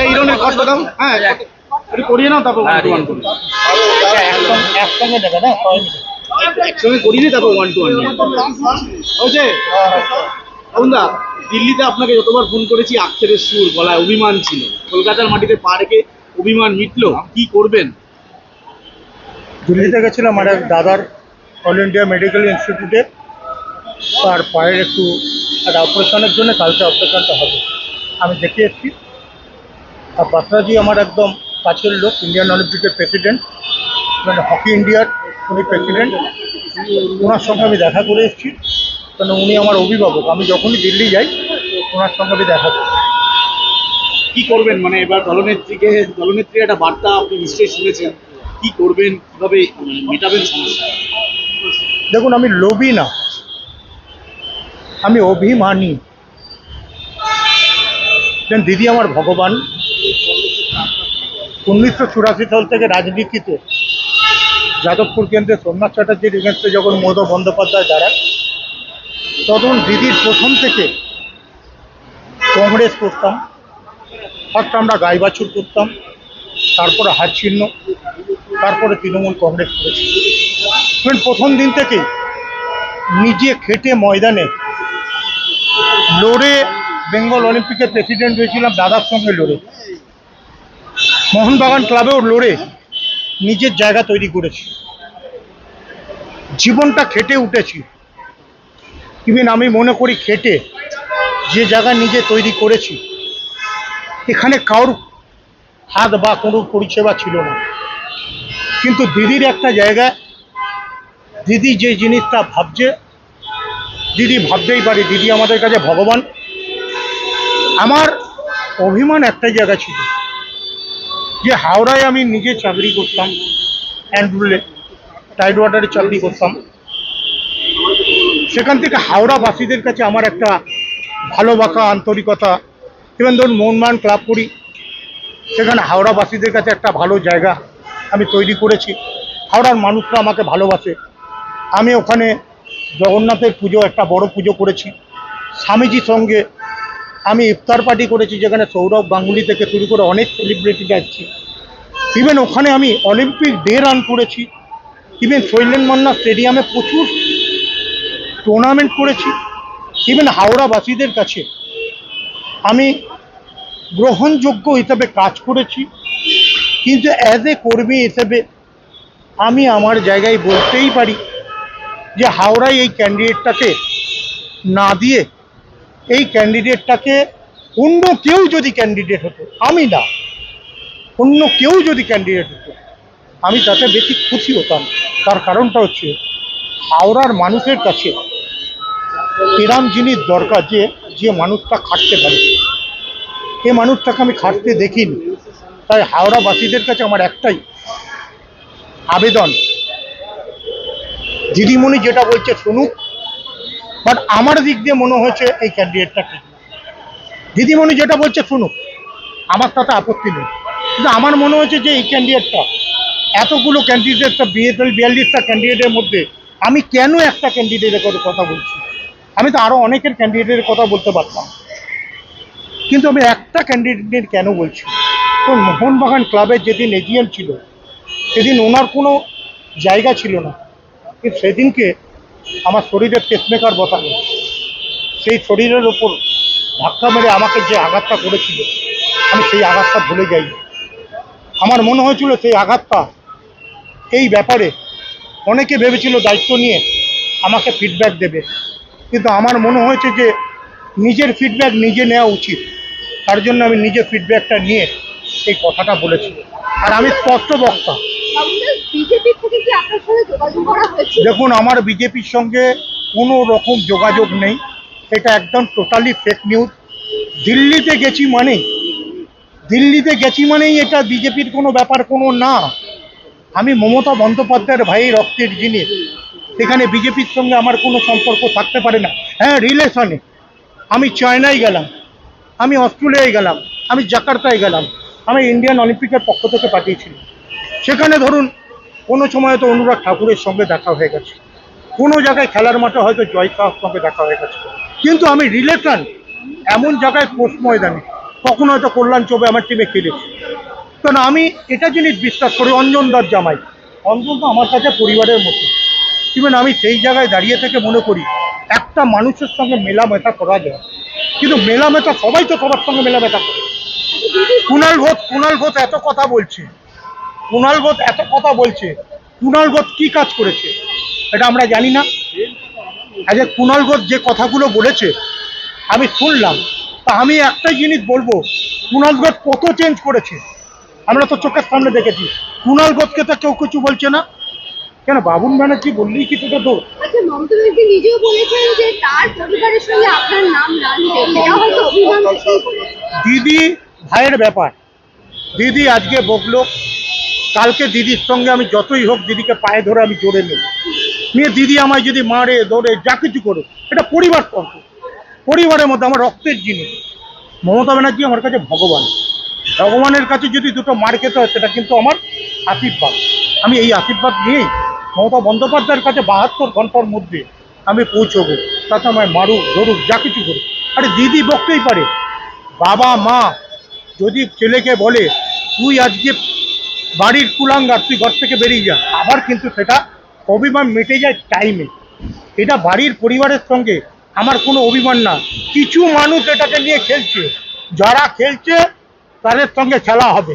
এই কষ্ট হ্যাঁ করিয়ে নাও তারপর ওয়ান টু ওয়ান করুন একসঙ্গে দেবে না একসঙ্গে করিয়ে তারপর ওয়ান টু ওয়ান হয়েছে? অরুণদা দিল্লিতে আপনাকে যতবার ফোন করেছি আক্ষেরের সুর গলায় অভিমান ছিল। কলকাতার মাটিতে পা রেখে অভিমান মিটলো। কি করবেন? দিল্লিতে গেছিলাম আমার এক দাদার অল ইন্ডিয়া মেডিকেল ইনস্টিটিউটে তার পায়ের একটু একটা অপারেশনের জন্য কালকে অপারেশনটা হবে। আমি দেখে এসেছি। আর বাসরাজি আমার একদম কাছের লোক ইন্ডিয়ান অলিম্পিকের প্রেসিডেন্ট মানে হকি ইন্ডিয়ার উনি প্রেসিডেন্ট ওনার সঙ্গে আমি দেখা করে এসেছি। কারণ উনি আমার অভিভাবক। আমি যখনই দিল্লি যাই, ওনার সঙ্গে আমি দেখা করি। কি করবেন? মানে এবার দলনেত্রীকে, দলনেত্রীর একটা বার্তা আপনি নিশ্চয়ই শুনেছেন। কি করবেন? কীভাবে মানে মেটাবেন সমস্যা দেখুন, আমি লোভী না। আমি অভিমানী। দিদি আমার ভগবান। উনিশশো চুরাশি সাল থেকে রাজনীতিতে যাদবপুর কেন্দ্রে সোমনাথ চ্যাটার্জির এগেন্স্টে যখন মধু বন্দ্যোপাধ্যায় দাঁড়ায় তখন দিদির প্রথম থেকে কংগ্রেস করতাম। ফার্স্ট আমরা গাই বাছুর করতাম, তারপরে হাত চিহ্ন তারপরে তৃণমূল কংগ্রেস করেছি। ইভেন প্রথম দিন থেকে নিজে খেটে ময়দানে লড়ে বেঙ্গল অলিম্পিকের প্রেসিডেন্ট হয়েছিলাম দাদার সঙ্গে লড়ে। মোহনবাগান ক্লাবেও লড়ে নিজের জায়গা তৈরি করেছি। জীবনটা খেটে উঠেছি। ইভেন আমি মনে করি খেটে যে জায়গা নিজে তৈরি করেছি, এখানে কারোর হাত বা কোনো পরিষেবা ছিল না। কিন্তু দিদির একটা জায়গায় দিদি যে জিনিসটা ভাবছে, দিদি ভাবতেই পারি, দিদি আমাদের কাছে ভগবান। আমার অভিমান একটা জায়গা ছিল, যে হাওড়ায় আমি নিজে চাকরি করতাম, অ্যান্ড্রুলে, টাইড ওয়াটারে চাকরি করতাম। সেখান থেকে হাওড়াবাসীদের কাছে আমার একটা ভালোবাসা আন্তরিকতা ইভেন ধরুন মোহনবাগান ক্লাব করি, সেখানে হাওড়াবাসীদের কাছে একটা ভালো জায়গা আমি তৈরি করেছি। হাওড়ার মানুষরা আমাকে ভালোবাসে। আমি ওখানে জগন্নাথের পুজো, একটা বড় পুজো করেছি। স্বামীজির সঙ্গে আমি ইফতার পার্টি করেছি, যেখানে সৌরভ গাঙ্গুলি থেকে শুরু করে অনেক সেলিব্রিটি যাচ্ছি। ইভেন ওখানে আমি অলিম্পিক ডে রান করেছি। ইভেন শৈলেন মান্না স্টেডিয়ামে প্রচুর টুর্নামেন্ট করেছি। ইভেন হাওড়াবাসীদের কাছে আমি গ্রহণযোগ্য হিসেবে কাজ করেছি। কিন্তু অ্যাজ এ কর্মী হিসেবে আমি আমার জায়গায় বলতেই পারি যে হাওড়ায় এই ক্যান্ডিডেটটাকে না দিয়ে এই ক্যান্ডিডেটটাকে অন্য কেউ যদি ক্যান্ডিডেট হতো, আমি না, অন্য কেউ যদি ক্যান্ডিডেট হতো, আমি তাতে বেশি খুশি হতাম। তার কারণটা হচ্ছে, হাওড়ার মানুষের কাছে এরাম জিনিস দরকার যে যে মানুষটা খাটতে পারে। এ মানুষটাকে আমি খাটতে দেখিনি। তাই হাওড়াবাসীদের কাছে আমার একটাই আবেদন দিদিমণি যেটা বলছে শুনুক। বাট আমার দিক দিয়ে মনে হয়েছে এই ক্যান্ডিডেটটা ঠিক দিদিমণি যেটা বলছে শুনুক। আমার তাতে আপত্তি নেই। কিন্তু আমার মনে হয়েছে যে এই ক্যান্ডিডেটটা এতগুলো ক্যান্ডিডেটটা বিএসএল বিয়াল্লিশটা ক্যান্ডিডেটের মধ্যে আমি কেন একটা ক্যান্ডিডেটের কথা বলছি? আমি তো আরও অনেকের ক্যান্ডিডেটের কথা বলতে পারতাম। কিন্তু আমি একটা ক্যান্ডিডেট কেন বলছি? তো মোহনবাগান ক্লাবের যেদিন এজিএম ছিল, সেদিন ওনার কোনো জায়গা ছিল না। কিন্তু সেদিনকে আমার শরীরে পেসমেকার বসানো। সেই শরীরের ওপর ধাক্কা মেরে আমাকে যে আঘাতটা করেছিল, আমি সেই আঘাতটা ভুলে যাই আমার মনে হয়েছিল সেই আঘাতটা এই ব্যাপারে অনেকে ভেবেছিল দায়িত্ব নিয়ে আমাকে ফিডব্যাক দেবে। কিন্তু আমার মনে হয়েছে যে নিজের ফিডব্যাক নিজে নেওয়া উচিত। তার জন্য আমি নিজের ফিডব্যাকটা নিয়ে এই কথাটা বলেছি। আর আমি স্পষ্ট বক্তা দেখুন, আমার বিজেপির সঙ্গে কোনো রকম যোগাযোগ নেই। এটা একদম টোটালি ফেক নিউজ দিল্লিতে গেছি মানেই। দিল্লিতে গেছি মানেই এটা বিজেপির কোনো ব্যাপার, কোনো না। আমি মমতা বন্দ্যোপাধ্যায়ের ভাই, রক্তের জিনিস সেখানে বিজেপির সঙ্গে আমার কোনো সম্পর্ক থাকতে পারে না। হ্যাঁ রিলেশনে আমি চায়নায় গেলাম। আমি অস্ট্রেলিয়ায় গেলাম। আমি জাকার্তায় গেলাম। আমি ইন্ডিয়ান অলিম্পিকের পক্ষ থেকে পাঠিয়েছিলাম। সেখানে ধরুন, কোনো সময় তো অনুরাগ ঠাকুরের সঙ্গে দেখা হয়ে গেছে। কোনো জায়গায় খেলার মাঠে হয়তো জয় সাহর সঙ্গে দেখা হয়ে গেছে। কিন্তু আমি রিলেশন এমন জায়গায় পোস্ট ময়দানে, কখনো হয়তো কল্যাণ চোবে আমার টিমে খেলেছি। কারণ আমি এটা জিনিস বিশ্বাস করি অঞ্জনদার জামাই। অঞ্জন তো আমার কাছে পরিবারের মতো। ইভেন আমি সেই জায়গায় দাঁড়িয়ে থেকে মনে করি, একটা মানুষের সঙ্গে মেলামেশা করা যায়। কিন্তু মেলামেশা, সবাই তো সবার সঙ্গে মেলামেশা করে। কুণাল ঘোষ কুণাল ঘোষ এত কথা বলছে। কুণাল বোধ এত কথা বলছে কুণাল ঘোষ কি কাজ করেছে এটা আমরা জানি না। আজকে কুণাল ঘোষ যে কথাগুলো বলেছে আমি শুনলাম। তা আমি একটাই জিনিস বলব কুণাল ঘোষ কত চেঞ্জ করেছে আমরা তো চোখের সামনে দেখেছি। কুণাল ঘোষকে তো কেউ কিছু বলছে না। কেন বাবুন ব্যানার্জি বললেই কি তোকে দোষ? আচ্ছা মমতা ব্যানার্জি নিজেও বলেছেন যে তার পরিবারের সঙ্গে আপনার নাম রাখবে সেটা হয়তো অভিমান থেকেই বলেছেন। দিদি ভাইয়ের ব্যাপার। দিদি আজকে বকলো কালকে দিদির সঙ্গে আমি যতই হোক দিদিকে পায়ে ধরে আমি জোরে নেব। নিয়ে দিদি আমায় যদি মারে ধরে যা কিছু করে এটা পরিবার তন্ত্র পরিবারের মধ্যে আমার রক্তের জিনিস। মমতা ব্যানার্জি আমার কাছে ভগবান। ভগবানের কাছে যদি দুটো মার খেতে হয়, সেটা কিন্তু আমার আশীর্বাদ। আমি এই আশীর্বাদ নিয়েই মমতা বন্দ্যোপাধ্যায়ের কাছে বাহাত্তর ঘণ্টার মধ্যে আমি পৌঁছবো। তাতে আমায় মারুক, ধরুক, যা কিছু করুক। আরে দিদি বকতেই পারে। বাবা মা যদি ছেলেকে বলে, তুই আজকে বাড়ির কুলাঙ্গার, তুই ঘর থেকে বেরিয়ে যা। আবার কিন্তু সেটা অভিমান মেটে যায় টাইমে এটা বাড়ির পরিবারের সঙ্গে আমার কোনো অভিমান না। কিছু মানুষ এটাকে নিয়ে খেলছে। যারা খেলছে, তাদের সঙ্গে খেলা হবে।